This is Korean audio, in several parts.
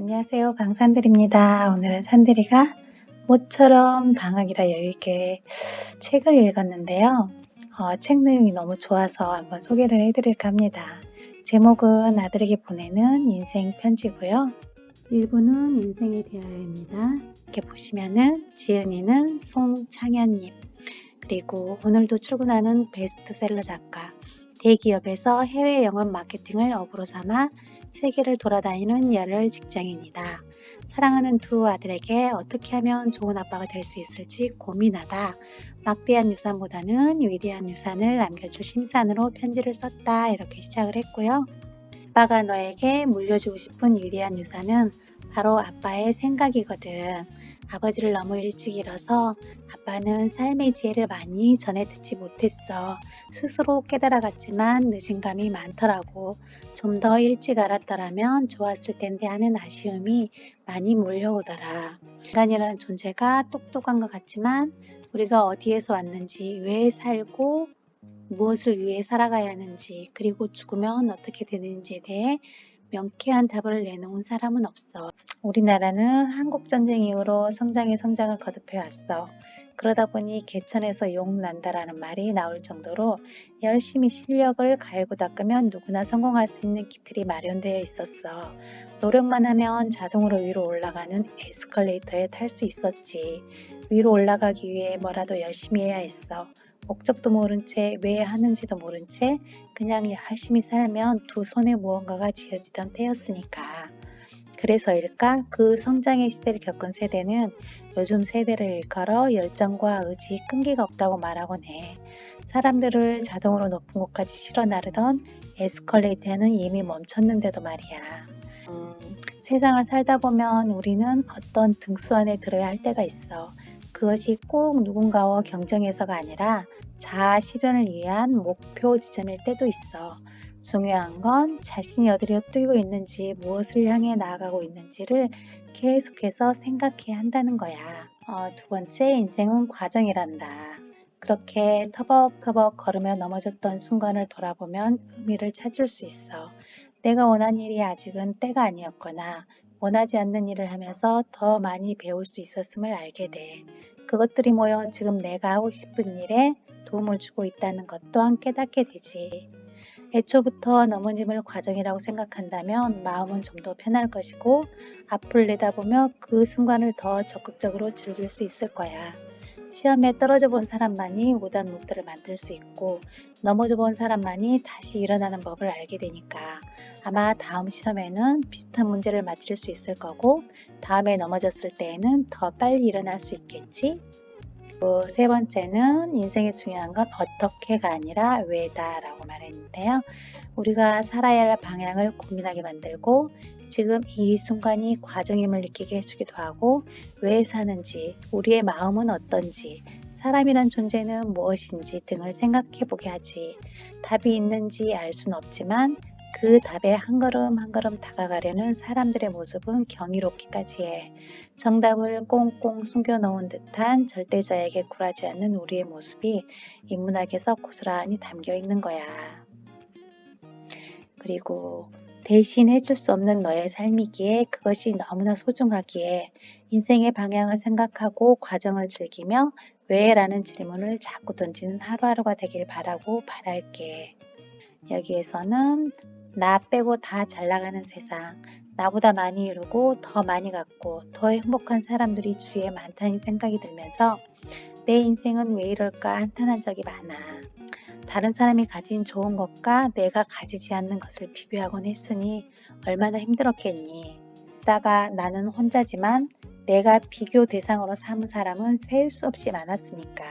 안녕하세요. 강산들입니다. 오늘은 산들이가 모처럼 방학이라 여유있게 책을 읽었는데요. 어, 책 내용이 너무 좋아서 한번 소개를 해드릴까 합니다. 제목은 아들에게 보내는 인생 편지고요. 1부는 인생에 대하여입니다. 이렇게 보시면은 지은이는 송창현님 그리고 오늘도 출근하는 베스트셀러 작가 대기업에서 해외 영업 마케팅을 업으로 삼아 세계를 돌아다니는 열혈 직장인이다. 사랑하는 두 아들에게 어떻게 하면 좋은 아빠가 될 수 있을지 고민하다. 막대한 유산보다는 위대한 유산을 남겨줄 심산으로 편지를 썼다. 이렇게 시작을 했고요. 아빠가 너에게 물려주고 싶은 위대한 유산은 바로 아빠의 생각이거든. 아버지를 너무 일찍 잃어서 아빠는 삶의 지혜를 많이 전해 듣지 못했어. 스스로 깨달아갔지만 늦은 감이 많더라고. 좀 더 일찍 알았더라면 좋았을 텐데 하는 아쉬움이 많이 몰려오더라. 인간이라는 존재가 똑똑한 것 같지만 우리가 어디에서 왔는지, 왜 살고, 무엇을 위해 살아가야 하는지, 그리고 죽으면 어떻게 되는지에 대해 명쾌한 답을 내놓은 사람은 없어. 우리나라는 한국전쟁 이후로 성장의 성장을 거듭해 왔어. 그러다 보니 개천에서 욕 난다라는 말이 나올 정도로 열심히 실력을 갈고 닦으면 누구나 성공할 수 있는 기틀이 마련되어 있었어. 노력만 하면 자동으로 위로 올라가는 에스컬레이터에 탈 수 있었지. 위로 올라가기 위해 뭐라도 열심히 해야 했어. 목적도 모른 채 왜 하는지도 모른 채 그냥 열심히 살면 두 손에 무언가가 쥐어지던 때였으니까. 그래서일까 그 성장의 시대를 겪은 세대는 요즘 세대를 일컬어 열정과 의지 끈기가 없다고 말하곤 해. 사람들을 자동으로 높은 곳까지 실어 나르던 에스컬레이터는 이미 멈췄는데도 말이야. 음, 세상을 살다 보면 우리는 어떤 등수 안에 들어야 할 때가 있어. 그것이 꼭 누군가와 경쟁해서가 아니라 자아 실현을 위한 목표 지점일 때도 있어. 중요한 건 자신이 어디로 뛰고 있는지 무엇을 향해 나아가고 있는지를 계속해서 생각해야 한다는 거야. 어, 두 번째 인생은 과정이란다. 그렇게 터벅터벅 걸으며 넘어졌던 순간을 돌아보면 의미를 찾을 수 있어. 내가 원한 일이 아직은 때가 아니었거나 원하지 않는 일을 하면서 더 많이 배울 수 있었음을 알게 돼. 그것들이 모여 지금 내가 하고 싶은 일에 도움을 주고 있다는 것 또한 깨닫게 되지. 애초부터 넘어짐을 과정이라고 생각한다면 마음은 좀 더 편할 것이고 앞을 내다보며 그 순간을 더 적극적으로 즐길 수 있을 거야. 시험에 떨어져 본 사람만이 오단 노트를 만들 수 있고 넘어져 본 사람만이 다시 일어나는 법을 알게 되니까 아마 다음 시험에는 비슷한 문제를 맞힐 수 있을 거고 다음에 넘어졌을 때에는 더 빨리 일어날 수 있겠지? 세 번째는 인생의 중요한 건 어떻게가 아니라 왜다라고 말했는데요. 우리가 살아야 할 방향을 고민하게 만들고 지금 이 순간이 과정임을 느끼게 해주기도 하고 왜 사는지 우리의 마음은 어떤지 사람이란 존재는 무엇인지 등을 생각해 보게 하지 답이 있는지 알 수는 없지만 그 답에 한 걸음 한 걸음 다가가려는 사람들의 모습은 경이롭기까지 해. 정답을 꽁꽁 숨겨놓은 듯한 절대자에게 굴하지 않는 우리의 모습이 인문학에서 고스란히 담겨 있는 거야. 그리고 대신 해줄 수 없는 너의 삶이기에 그것이 너무나 소중하기에 인생의 방향을 생각하고 과정을 즐기며 왜 라는 질문을 자꾸 던지는 하루하루가 되길 바라고 바랄게. 여기에서는 나 빼고 다 잘 나가는 세상, 나보다 많이 이루고 더 많이 갖고 더 행복한 사람들이 주위에 많다는 생각이 들면서 내 인생은 왜 이럴까 한탄한 적이 많아. 다른 사람이 가진 좋은 것과 내가 가지지 않는 것을 비교하곤 했으니 얼마나 힘들었겠니. 다가 나는 혼자지만 내가 비교 대상으로 삼은 사람은 셀 수 없이 많았으니까.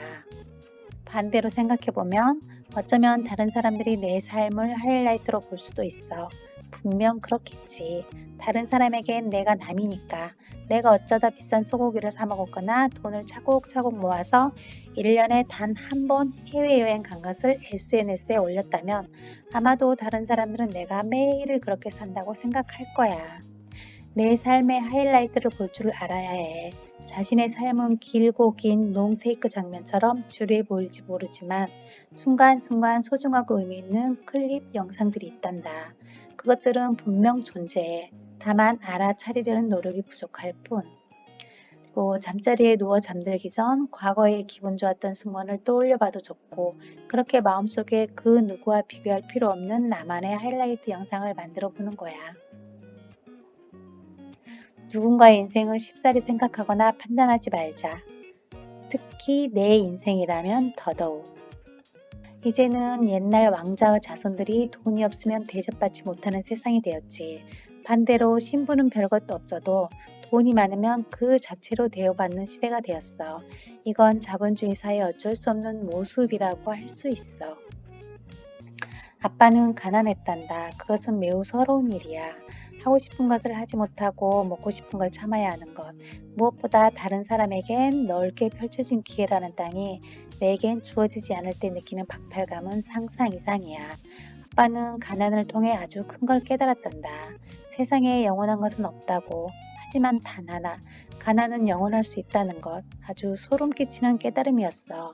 반대로 생각해보면 어쩌면 다른 사람들이 내 삶을 하이라이트로 볼 수도 있어. 분명 그렇겠지. 다른 사람에겐 내가 남이니까. 내가 어쩌다 비싼 소고기를 사 먹었거나 돈을 차곡차곡 모아서 1년에 단 한 번 해외여행 간 것을 SNS에 올렸다면 아마도 다른 사람들은 내가 매일을 그렇게 산다고 생각할 거야. 내 삶의 하이라이트를 볼 줄 알아야 해. 자신의 삶은 길고 긴 롱테이크 장면처럼 주류해 보일지 모르지만 순간순간 소중하고 의미 있는 클립 영상들이 있단다. 그것들은 분명 존재해. 다만 알아차리려는 노력이 부족할 뿐. 그리고 잠자리에 누워 잠들기 전 과거의 기분 좋았던 순간을 떠올려봐도 좋고 그렇게 마음속에 그 누구와 비교할 필요 없는 나만의 하이라이트 영상을 만들어 보는 거야. 누군가의 인생을 쉽사리 생각하거나 판단하지 말자. 특히 내 인생이라면 더더욱. 이제는 옛날 왕자의 자손들이 돈이 없으면 대접받지 못하는 세상이 되었지. 반대로 신분은 별것도 없어도 돈이 많으면 그 자체로 대우받는 시대가 되었어. 이건 자본주의 사회의 어쩔 수 없는 모습이라고 할 수 있어. 아빠는 가난했단다. 그것은 매우 서러운 일이야. 하고 싶은 것을 하지 못하고 먹고 싶은 걸 참아야 하는 것. 무엇보다 다른 사람에겐 넓게 펼쳐진 기회라는 땅이 내겐 주어지지 않을 때 느끼는 박탈감은 상상 이상이야. 아빠는 가난을 통해 아주 큰 걸 깨달았단다. 세상에 영원한 것은 없다고. 하지만 단 하나, 가난은 영원할 수 있다는 것. 아주 소름 끼치는 깨달음이었어.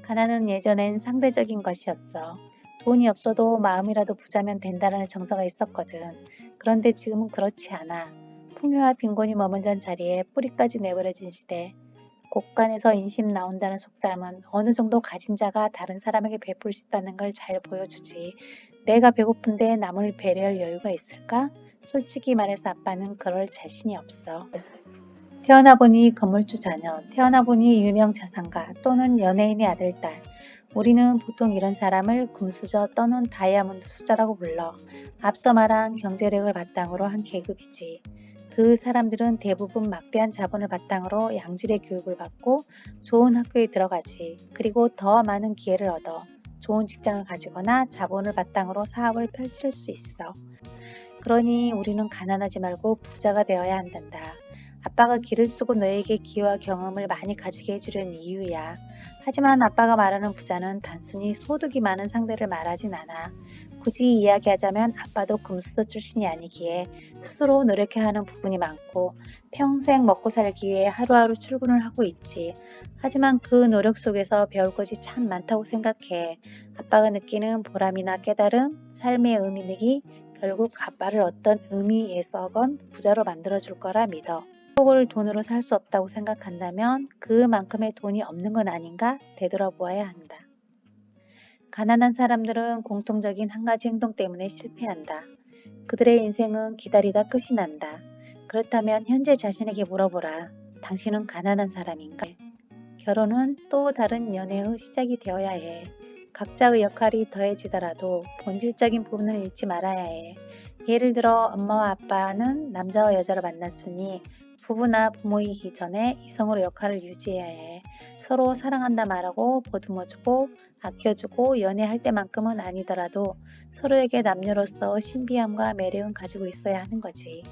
가난은 예전엔 상대적인 것이었어. 돈이 없어도 마음이라도 부자면 된다는 정서가 있었거든. 그런데 지금은 그렇지 않아. 풍요와 빈곤이 머문던 자리에 뿌리까지 내버려진 시대. 곳간에서 인심 나온다는 속담은 어느 정도 가진 자가 다른 사람에게 베풀 수 있다는 걸 잘 보여주지. 내가 배고픈데 남을 배려할 여유가 있을까? 솔직히 말해서 아빠는 그럴 자신이 없어. 태어나 보니 건물주 자녀, 태어나 보니 유명 자산가 또는 연예인의 아들, 딸. 우리는 보통 이런 사람을 금수저 또는 다이아몬드 수저라고 불러. 앞서 말한 경제력을 바탕으로 한 계급이지. 그 사람들은 대부분 막대한 자본을 바탕으로 양질의 교육을 받고 좋은 학교에 들어가지. 그리고 더 많은 기회를 얻어 좋은 직장을 가지거나 자본을 바탕으로 사업을 펼칠 수 있어. 그러니 우리는 가난하지 말고 부자가 되어야 한단다. 아빠가 길을 쓰고 너에게 기회와 경험을 많이 가지게 해주려는 이유야. 하지만 아빠가 말하는 부자는 단순히 소득이 많은 상대를 말하진 않아. 굳이 이야기하자면 아빠도 금수저 출신이 아니기에 스스로 노력해야 하는 부분이 많고 평생 먹고 살기 위해 하루하루 출근을 하고 있지. 하지만 그 노력 속에서 배울 것이 참 많다고 생각해. 아빠가 느끼는 보람이나 깨달음, 삶의 의미는 결국 아빠를 어떤 의미에서건 부자로 만들어줄 거라 믿어. 행복을 돈으로 살 수 없다고 생각한다면 그만큼의 돈이 없는 건 아닌가 되돌아보아야 한다. 가난한 사람들은 공통적인 한 가지 행동 때문에 실패한다. 그들의 인생은 기다리다 끝이 난다. 그렇다면 현재 자신에게 물어보라. 당신은 가난한 사람인가? 결혼은 또 다른 연애의 시작이 되어야 해. 각자의 역할이 더해지더라도 본질적인 부분을 잃지 말아야 해. 예를 들어 엄마와 아빠는 남자와 여자를 만났으니 부부나 부모이기 전에 이성으로 역할을 유지해야 해. 서로 사랑한다 말하고 보듬어주고 아껴주고 연애할 때만큼은 아니더라도 서로에게 남녀로서 신비함과 매력은 가지고 있어야 하는 거지.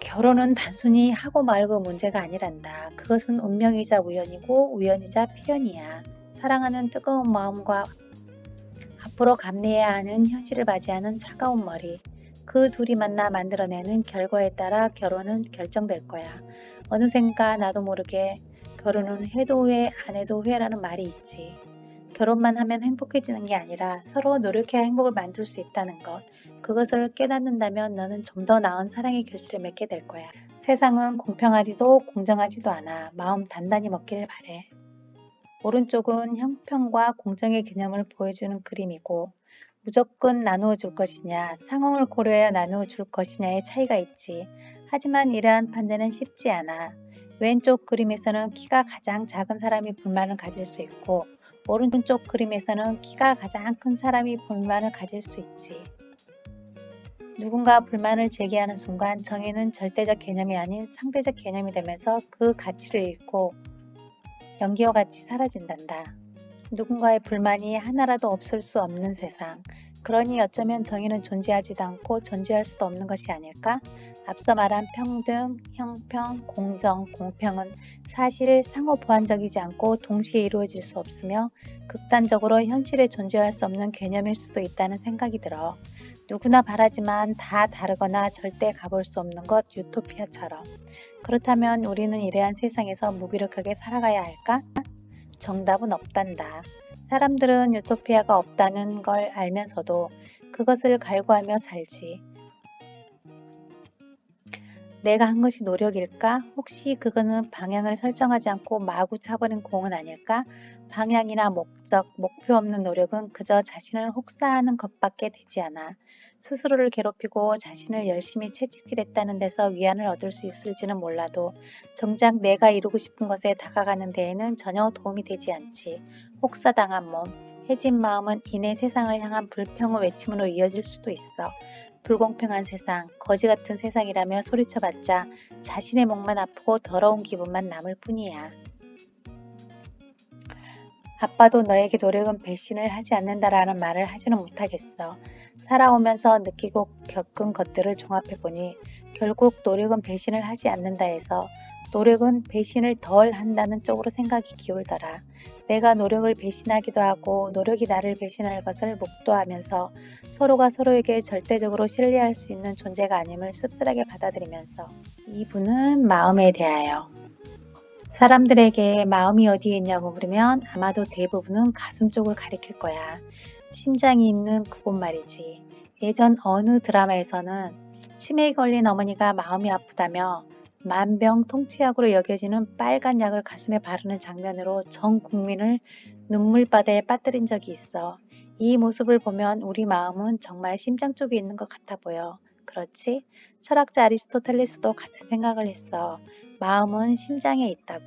결혼은 단순히 하고 말고 문제가 아니란다. 그것은 운명이자 우연이고 우연이자 필연이야. 사랑하는 뜨거운 마음과 앞으로 감내해야 하는 현실을 맞이하는 차가운 머리. 그 둘이 만나 만들어내는 결과에 따라 결혼은 결정될 거야. 어느샌가 나도 모르게 결혼은 해도 후회, 안 해도 후회라는 말이 있지. 결혼만 하면 행복해지는 게 아니라 서로 노력해야 행복을 만들 수 있다는 것. 그것을 깨닫는다면 너는 좀 더 나은 사랑의 결실을 맺게 될 거야. 세상은 공평하지도 공정하지도 않아. 마음 단단히 먹기를 바래. 오른쪽은 형평과 공정의 개념을 보여주는 그림이고 무조건 나누어 줄 것이냐, 상황을 고려해 나누어 줄 것이냐의 차이가 있지. 하지만 이러한 판단은 쉽지 않아. 왼쪽 그림에서는 키가 가장 작은 사람이 불만을 가질 수 있고 오른쪽 그림에서는 키가 가장 큰 사람이 불만을 가질 수 있지. 누군가 불만을 제기하는 순간 정의는 절대적 개념이 아닌 상대적 개념이 되면서 그 가치를 잃고 연기와 같이 사라진단다. 누군가의 불만이 하나라도 없을 수 없는 세상. 그러니 어쩌면 정의는 존재하지도 않고 존재할 수도 없는 것이 아닐까? 앞서 말한 평등, 형평, 공정, 공평은 사실 상호 보완적이지 않고 동시에 이루어질 수 없으며 극단적으로 현실에 존재할 수 없는 개념일 수도 있다는 생각이 들어. 누구나 바라지만 다 다르거나 절대 가볼 수 없는 것 유토피아처럼. 그렇다면 우리는 이러한 세상에서 무기력하게 살아가야 할까? 정답은 없단다. 사람들은 유토피아가 없다는 걸 알면서도 그것을 갈구하며 살지. 내가 한 것이 노력일까? 혹시 그거는 방향을 설정하지 않고 마구 차버린 공은 아닐까? 방향이나 목적, 목표 없는 노력은 그저 자신을 혹사하는 것밖에 되지 않아. 스스로를 괴롭히고 자신을 열심히 채찍질했다는 데서 위안을 얻을 수 있을지는 몰라도 정작 내가 이루고 싶은 것에 다가가는 데에는 전혀 도움이 되지 않지. 혹사당한 몸, 해진 마음은 이내 세상을 향한 불평의 외침으로 이어질 수도 있어. 불공평한 세상, 거지 같은 세상이라며 소리쳐봤자 자신의 목만 아프고 더러운 기분만 남을 뿐이야. 아빠도 너에게 노력은 배신을 하지 않는다라는 말을 하지는 못하겠어. 살아오면서 느끼고 겪은 것들을 종합해 보니 결국 노력은 배신을 하지 않는다 해서 노력은 배신을 덜 한다는 쪽으로 생각이 기울더라. 내가 노력을 배신하기도 하고 노력이 나를 배신할 것을 목도하면서 서로가 서로에게 절대적으로 신뢰할 수 있는 존재가 아님을 씁쓸하게 받아들이면서 이분은 마음에 대하여 사람들에게 마음이 어디에 있냐고 물으면 아마도 대부분은 가슴 쪽을 가리킬 거야. 심장이 있는 그곳 말이지. 예전 어느 드라마에서는 치매에 걸린 어머니가 마음이 아프다며 만병통치약으로 여겨지는 빨간 약을 가슴에 바르는 장면으로 전 국민을 눈물바다에 빠뜨린 적이 있어. 이 모습을 보면 우리 마음은 정말 심장 쪽에 있는 것 같아 보여. 그렇지? 철학자 아리스토텔레스도 같은 생각을 했어. 마음은 심장에 있다고.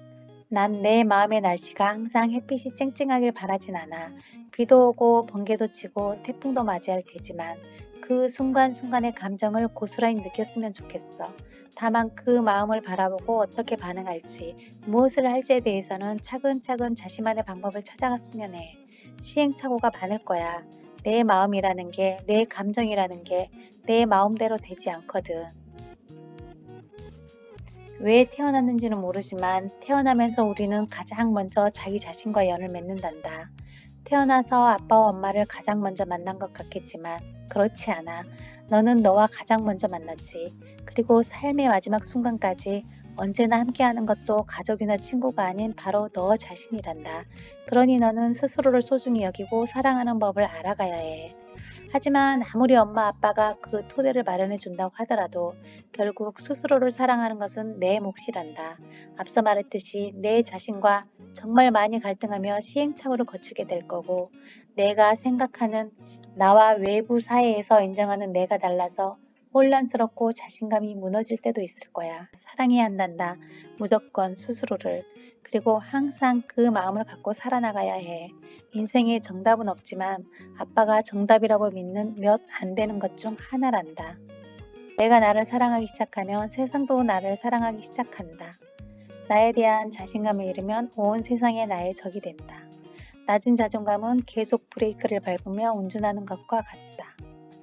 난내 마음의 날씨가 항상 햇빛이 쨍쨍하길 바라진 않아. 비도 오고 번개도 치고 태풍도 맞이할 테지만 그 순간순간의 감정을 고스란히 느꼈으면 좋겠어. 다만 그 마음을 바라보고 어떻게 반응할지, 무엇을 할지에 대해서는 차근차근 자신만의 방법을 찾아갔으면 해. 시행착오가 많을 거야. 내 마음이라는 게, 내 감정이라는 게 내 마음대로 되지 않거든. 왜 태어났는지는 모르지만 태어나면서 우리는 가장 먼저 자기 자신과 연을 맺는단다. 태어나서 아빠와 엄마를 가장 먼저 만난 것 같겠지만 그렇지 않아. 너는 너와 가장 먼저 만났지. 그리고 삶의 마지막 순간까지 언제나 함께하는 것도 가족이나 친구가 아닌 바로 너 자신이란다. 그러니 너는 스스로를 소중히 여기고 사랑하는 법을 알아가야 해. 하지만 아무리 엄마 아빠가 그 토대를 마련해 준다고 하더라도 결국 스스로를 사랑하는 것은 내 몫이란다. 앞서 말했듯이 내 자신과 정말 많이 갈등하며 시행착오를 거치게 될 거고 내가 생각하는 나와 외부 사회에서 인정하는 내가 달라서 혼란스럽고 자신감이 무너질 때도 있을 거야. 사랑해야 한단다. 무조건 스스로를. 그리고 항상 그 마음을 갖고 살아나가야 해. 인생에 정답은 없지만 아빠가 정답이라고 믿는 몇 안 되는 것 중 하나란다. 내가 나를 사랑하기 시작하면 세상도 나를 사랑하기 시작한다. 나에 대한 자신감을 잃으면 온 세상에 나의 적이 된다. 낮은 자존감은 계속 브레이크를 밟으며 운전하는 것과 같다.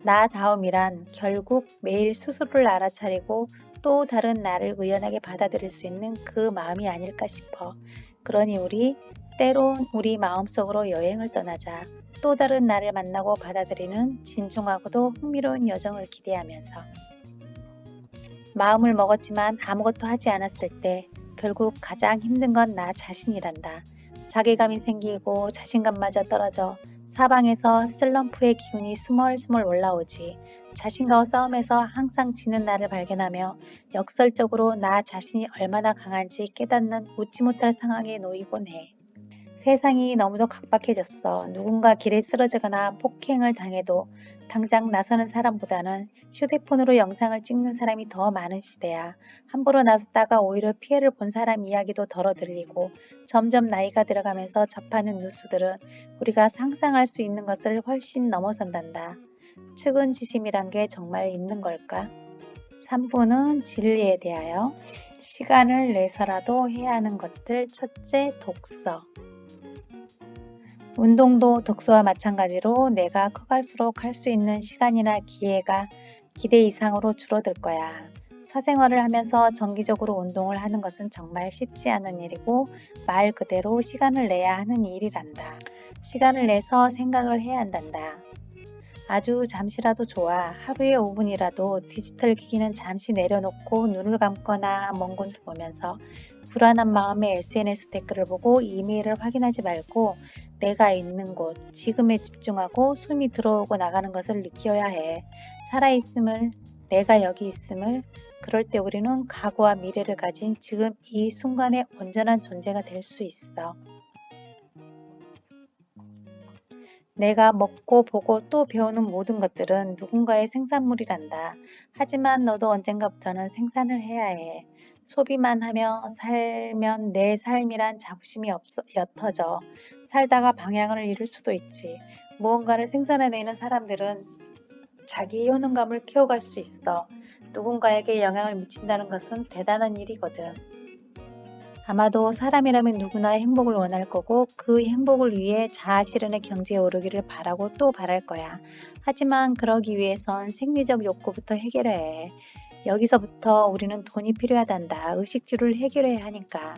나다움이란 결국 매일 스스로를 알아차리고 또 다른 나를 의연하게 받아들일 수 있는 그 마음이 아닐까 싶어. 그러니 우리 때론 우리 마음속으로 여행을 떠나자 또 다른 나를 만나고 받아들이는 진중하고도 흥미로운 여정을 기대하면서 마음을 먹었지만 아무것도 하지 않았을 때 결국 가장 힘든 건 나 자신이란다. 자괴감이 생기고 자신감마저 떨어져 사방에서 슬럼프의 기운이 스멀스멀 올라오지. 자신과의 싸움에서 항상 지는 나를 발견하며 역설적으로 나 자신이 얼마나 강한지 깨닫는 웃지 못할 상황에 놓이곤 해. 세상이 너무도 각박해졌어. 누군가 길에 쓰러지거나 폭행을 당해도 당장 나서는 사람보다는 휴대폰으로 영상을 찍는 사람이 더 많은 시대야. 함부로 나섰다가 오히려 피해를 본 사람 이야기도 덜어 들리고 점점 나이가 들어가면서 접하는 뉴스들은 우리가 상상할 수 있는 것을 훨씬 넘어선단다. 측은 지심이란 게 정말 있는 걸까? 3부는 진리에 대하여 시간을 내서라도 해야 하는 것들 첫째 독서 운동도 독서와 마찬가지로 내가 커갈수록 할 수 있는 시간이나 기회가 기대 이상으로 줄어들 거야. 사생활을 하면서 정기적으로 운동을 하는 것은 정말 쉽지 않은 일이고 말 그대로 시간을 내야 하는 일이란다. 시간을 내서 생각을 해야 한단다. 아주 잠시라도 좋아. 하루에 5분이라도 디지털 기기는 잠시 내려놓고 눈을 감거나 먼 곳을 보면서 불안한 마음에 SNS 댓글을 보고 이메일을 확인하지 말고 내가 있는 곳, 지금에 집중하고 숨이 들어오고 나가는 것을 느껴야 해. 살아있음을, 내가 여기 있음을, 그럴 때 우리는 과거와 미래를 가진 지금 이 순간의 온전한 존재가 될 수 있어. 내가 먹고 보고 또 배우는 모든 것들은 누군가의 생산물이란다. 하지만 너도 언젠가부터는 생산을 해야 해. 소비만 하며 살면 내 삶이란 자부심이 없어, 옅어져. 살다가 방향을 잃을 수도 있지. 무언가를 생산해내는 사람들은 자기 효능감을 키워갈 수 있어. 누군가에게 영향을 미친다는 것은 대단한 일이거든. 아마도 사람이라면 누구나 행복을 원할 거고 그 행복을 위해 자아 실현의 경지에 오르기를 바라고 또 바랄 거야. 하지만 그러기 위해선 생리적 욕구부터 해결해야 해. 여기서부터 우리는 돈이 필요하단다. 의식주를 해결해야 하니까.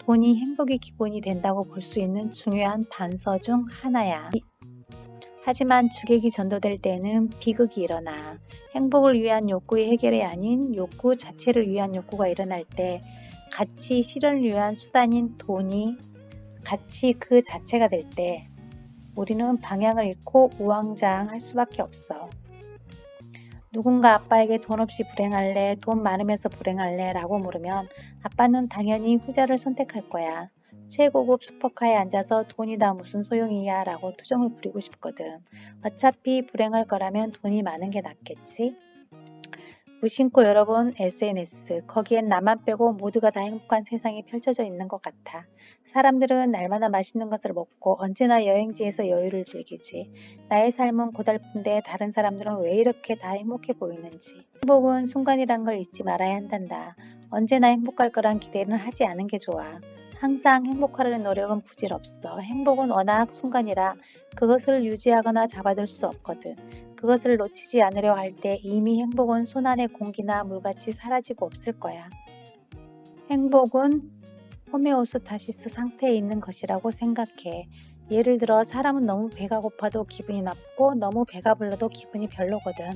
돈이 행복의 기본이 된다고 볼 수 있는 중요한 단서 중 하나야. 이- 하지만 주객이 전도될 때는 비극이 일어나. 행복을 위한 욕구의 해결이 아닌 욕구 자체를 위한 욕구가 일어날 때 가치 실현을 위한 수단인 돈이 가치 그 자체가 될 때 우리는 방향을 잃고 우왕좌왕할 수밖에 없어. 누군가 아빠에게 돈 없이 불행할래, 돈 많으면서 불행할래 라고 물으면 아빠는 당연히 후자를 선택할 거야. 최고급 슈퍼카에 앉아서 돈이 다 무슨 소용이야 라고 투정을 부리고 싶거든. 어차피 불행할 거라면 돈이 많은 게 낫겠지? 무심코 열어본 SNS, 거기엔 나만 빼고 모두가 다 행복한 세상이 펼쳐져 있는 것 같아. 사람들은 날마다 맛있는 것을 먹고 언제나 여행지에서 여유를 즐기지. 나의 삶은 고달픈데 다른 사람들은 왜 이렇게 다 행복해 보이는지. 행복은 순간이란 걸 잊지 말아야 한단다. 언제나 행복할 거란 기대는 하지 않은 게 좋아. 항상 행복하려는 노력은 부질없어. 행복은 워낙 순간이라 그것을 유지하거나 잡아둘 수 없거든. 그것을 놓치지 않으려 할 때 이미 행복은 손안의 공기나 물같이 사라지고 없을 거야. 행복은 호메오스타시스 상태에 있는 것이라고 생각해. 예를 들어 사람은 너무 배가 고파도 기분이 나쁘고 너무 배가 불러도 기분이 별로거든.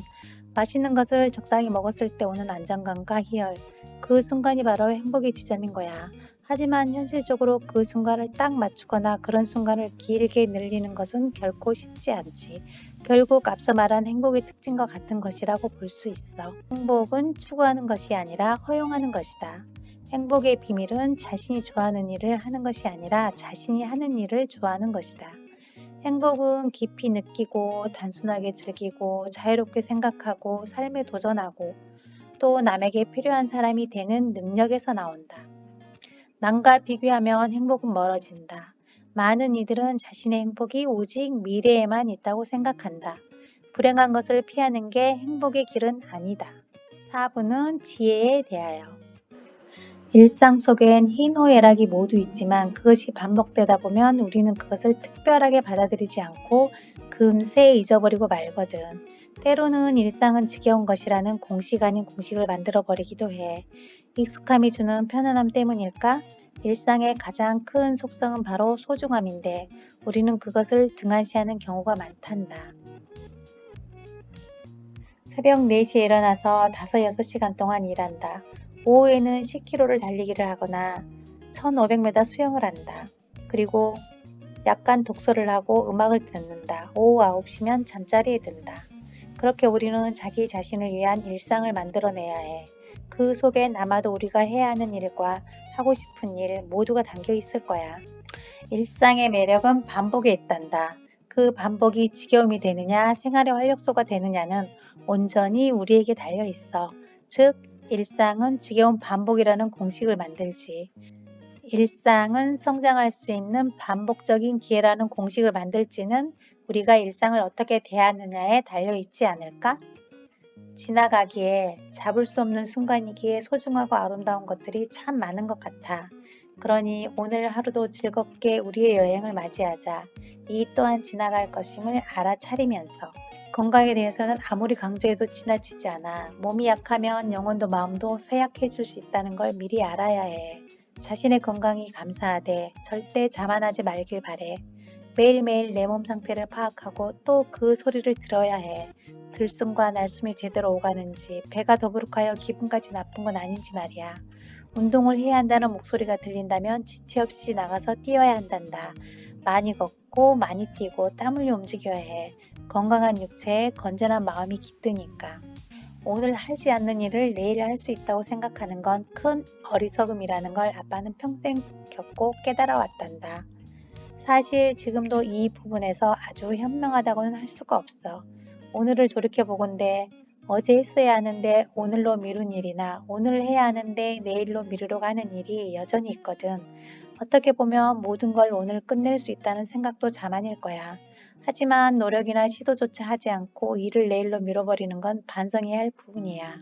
맛있는 것을 적당히 먹었을 때 오는 안정감과 희열. 그 순간이 바로 행복의 지점인 거야. 하지만 현실적으로 그 순간을 딱 맞추거나 그런 순간을 길게 늘리는 것은 결코 쉽지 않지. 결국 앞서 말한 행복의 특징과 같은 것이라고 볼 수 있어. 행복은 추구하는 것이 아니라 허용하는 것이다. 행복의 비밀은 자신이 좋아하는 일을 하는 것이 아니라 자신이 하는 일을 좋아하는 것이다. 행복은 깊이 느끼고 단순하게 즐기고 자유롭게 생각하고 삶에 도전하고 또 남에게 필요한 사람이 되는 능력에서 나온다. 남과 비교하면 행복은 멀어진다. 많은 이들은 자신의 행복이 오직 미래에만 있다고 생각한다. 불행한 것을 피하는 게 행복의 길은 아니다. 4부는 지혜에 대하여. 일상 속엔 희노애락이 모두 있지만 그것이 반복되다 보면 우리는 그것을 특별하게 받아들이지 않고 금세 잊어버리고 말거든. 때로는 일상은 지겨운 것이라는 공식 아닌 공식을 만들어 버리기도 해. 익숙함이 주는 편안함 때문일까? 일상의 가장 큰 속성은 바로 소중함인데 우리는 그것을 등한시하는 경우가 많단다. 새벽 4시에 일어나서 5, 6시간 동안 일한다. 오후에는 10km를 달리기를 하거나 1500m 수영을 한다. 그리고 약간 독서를 하고 음악을 듣는다. 오후 9시면 잠자리에 든다. 그렇게 우리는 자기 자신을 위한 일상을 만들어내야 해. 그 속엔 아마도 우리가 해야 하는 일과 하고 싶은 일 모두가 담겨 있을 거야. 일상의 매력은 반복에 있단다. 그 반복이 지겨움이 되느냐, 생활의 활력소가 되느냐는 온전히 우리에게 달려 있어. 즉, 일상은 지겨운 반복이라는 공식을 만들지. 일상은 성장할 수 있는 반복적인 기회라는 공식을 만들지는 우리가 일상을 어떻게 대하느냐에 달려 있지 않을까? 지나가기에 잡을 수 없는 순간이기에 소중하고 아름다운 것들이 참 많은 것 같아. 그러니 오늘 하루도 즐겁게 우리의 여행을 맞이하자. 이 또한 지나갈 것임을 알아차리면서 건강에 대해서는 아무리 강조해도 지나치지 않아. 몸이 약하면 영혼도 마음도 쇠약해 줄수 있다는 걸 미리 알아야 해. 자신의 건강이 감사하되 절대 자만하지 말길 바래. 매일매일 내 몸 상태를 파악하고 또 그 소리를 들어야 해. 들숨과 날숨이 제대로 오가는지 배가 더부룩하여 기분까지 나쁜 건 아닌지 말이야. 운동을 해야 한다는 목소리가 들린다면 지체 없이 나가서 뛰어야 한단다. 많이 걷고 많이 뛰고 땀 흘려 움직여야 해. 건강한 육체에 건전한 마음이 깃드니까. 오늘 하지 않는 일을 내일 할 수 있다고 생각하는 건 큰 어리석음이라는 걸 아빠는 평생 겪고 깨달아 왔단다. 사실 지금도 이 부분에서 아주 현명하다고는 할 수가 없어. 오늘을 돌이켜보건대 어제 했어야 하는데 오늘로 미룬 일이나 오늘 해야 하는데 내일로 미루려고 하는 일이 여전히 있거든. 어떻게 보면 모든 걸 오늘 끝낼 수 있다는 생각도 자만일 거야. 하지만 노력이나 시도조차 하지 않고 일을 내일로 미뤄버리는 건 반성해야 할 부분이야.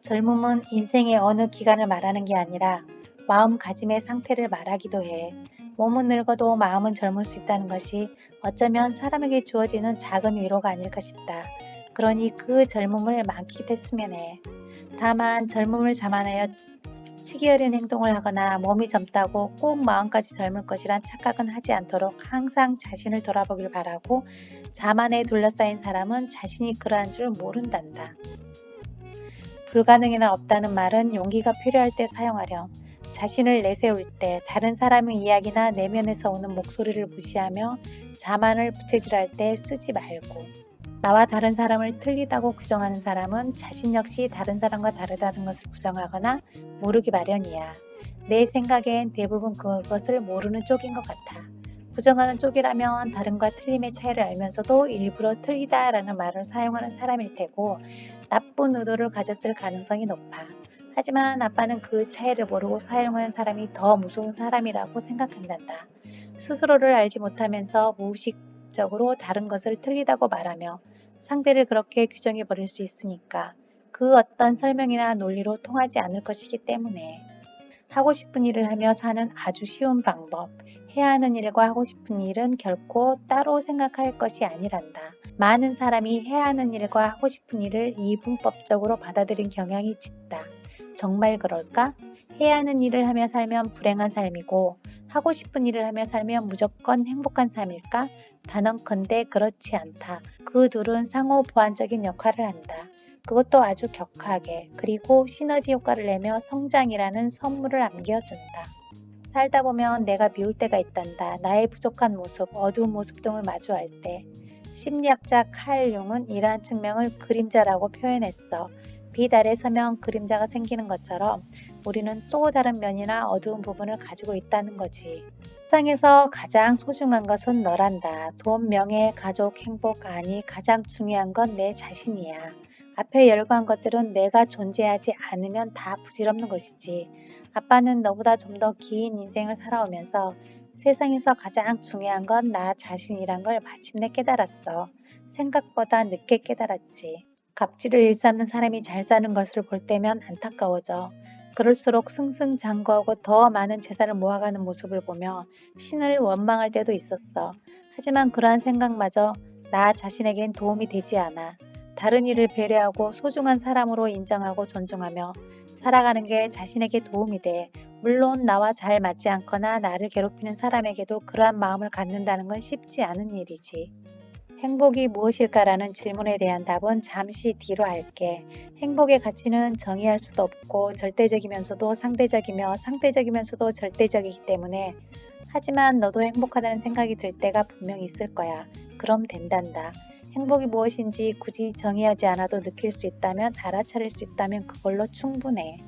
젊음은 인생의 어느 기간을 말하는 게 아니라 마음가짐의 상태를 말하기도 해. 몸은 늙어도 마음은 젊을 수 있다는 것이 어쩌면 사람에게 주어지는 작은 위로가 아닐까 싶다. 그러니 그 젊음을 만끽했으면 해. 다만 젊음을 자만하여 치기 어린 행동을 하거나 몸이 젊다고 꼭 마음까지 젊을 것이란 착각은 하지 않도록 항상 자신을 돌아보길 바라고 자만에 둘러싸인 사람은 자신이 그러한 줄 모른단다. 불가능이나 없다는 말은 용기가 필요할 때 사용하렴. 자신을 내세울 때 다른 사람의 이야기나 내면에서 오는 목소리를 무시하며 자만을 부채질할 때 쓰지 말고 나와 다른 사람을 틀리다고 규정하는 사람은 자신 역시 다른 사람과 다르다는 것을 부정하거나 모르기 마련이야. 내 생각엔 대부분 그것을 모르는 쪽인 것 같아. 부정하는 쪽이라면 다른과 틀림의 차이를 알면서도 일부러 틀리다라는 말을 사용하는 사람일 테고 나쁜 의도를 가졌을 가능성이 높아. 하지만 아빠는 그 차이를 모르고 사용하는 사람이 더 무서운 사람이라고 생각한단다. 스스로를 알지 못하면서 무의식적으로 다른 것을 틀리다고 말하며 상대를 그렇게 규정해 버릴 수 있으니까 그 어떤 설명이나 논리로 통하지 않을 것이기 때문에 하고 싶은 일을 하며 사는 아주 쉬운 방법. 해야 하는 일과 하고 싶은 일은 결코 따로 생각할 것이 아니란다. 많은 사람이 해야 하는 일과 하고 싶은 일을 이분법적으로 받아들인 경향이 짙다. 정말 그럴까? 해야 하는 일을 하며 살면 불행한 삶이고 하고 싶은 일을 하며 살면 무조건 행복한 삶일까? 단언컨대 그렇지 않다. 그 둘은 상호 보완적인 역할을 한다. 그것도 아주 격하게 그리고 시너지 효과를 내며 성장이라는 선물을 안겨준다. 살다 보면 내가 미울 때가 있단다. 나의 부족한 모습, 어두운 모습 등을 마주할 때. 심리학자 칼 융은 이러한 측면을 그림자라고 표현했어. 빛 아래 서면 그림자가 생기는 것처럼 우리는 또 다른 면이나 어두운 부분을 가지고 있다는 거지. 세상에서 가장 소중한 것은 너란다. 돈, 명예, 가족, 행복 아니 가장 중요한 건 내 자신이야. 앞에 열거한 것들은 내가 존재하지 않으면 다 부질없는 것이지. 아빠는 너보다 좀 더 긴 인생을 살아오면서 세상에서 가장 중요한 건 나 자신이란 걸 마침내 깨달았어. 생각보다 늦게 깨달았지. 갑질을 일삼는 사람이 잘 사는 것을 볼 때면 안타까워져. 그럴수록 승승장구하고 더 많은 재산을 모아가는 모습을 보며 신을 원망할 때도 있었어. 하지만 그러한 생각마저 나 자신에겐 도움이 되지 않아. 다른 이를 배려하고 소중한 사람으로 인정하고 존중하며 살아가는 게 자신에게 도움이 돼. 물론 나와 잘 맞지 않거나 나를 괴롭히는 사람에게도 그러한 마음을 갖는다는 건 쉽지 않은 일이지. 행복이 무엇일까라는 질문에 대한 답은 잠시 뒤로 할게. 행복의 가치는 정의할 수도 없고 절대적이면서도 상대적이며 상대적이면서도 절대적이기 때문에 하지만 너도 행복하다는 생각이 들 때가 분명 있을 거야. 그럼 된단다. 행복이 무엇인지 굳이 정의하지 않아도 느낄 수 있다면 알아차릴 수 있다면 그걸로 충분해.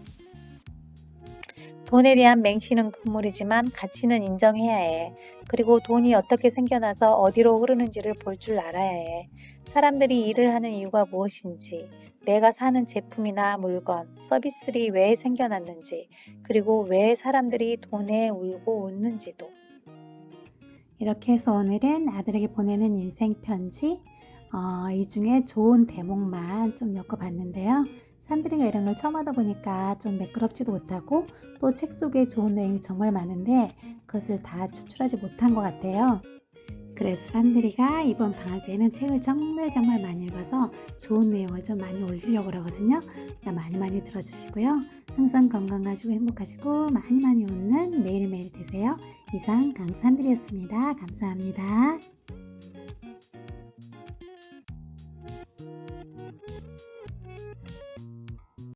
돈에 대한 맹신은 금물이지만 가치는 인정해야 해. 그리고 돈이 어떻게 생겨나서 어디로 흐르는지를 볼 줄 알아야 해. 사람들이 일을 하는 이유가 무엇인지, 내가 사는 제품이나 물건, 서비스들이 왜 생겨났는지, 그리고 왜 사람들이 돈에 울고 웃는지도. 이렇게 해서 오늘은 아들에게 보내는 인생 편지 어, 이 중에 좋은 대목만 좀 엮어봤는데요. 이런 걸 처음 하다 보니까 좀 매끄럽지도 못하고 또 책 속에 좋은 내용이 정말 많은데 그것을 다 추출하지 못한 것 같아요. 그래서 산드리가 이번 방학 때는 책을 정말 정말 많이 읽어서 좋은 내용을 좀 많이 올리려고 그러거든요. 많이 많이 들어주시고요. 항상 건강하시고 행복하시고 많이 많이 웃는 매일매일 되세요. 이상 강산드리였습니다. 감사합니다.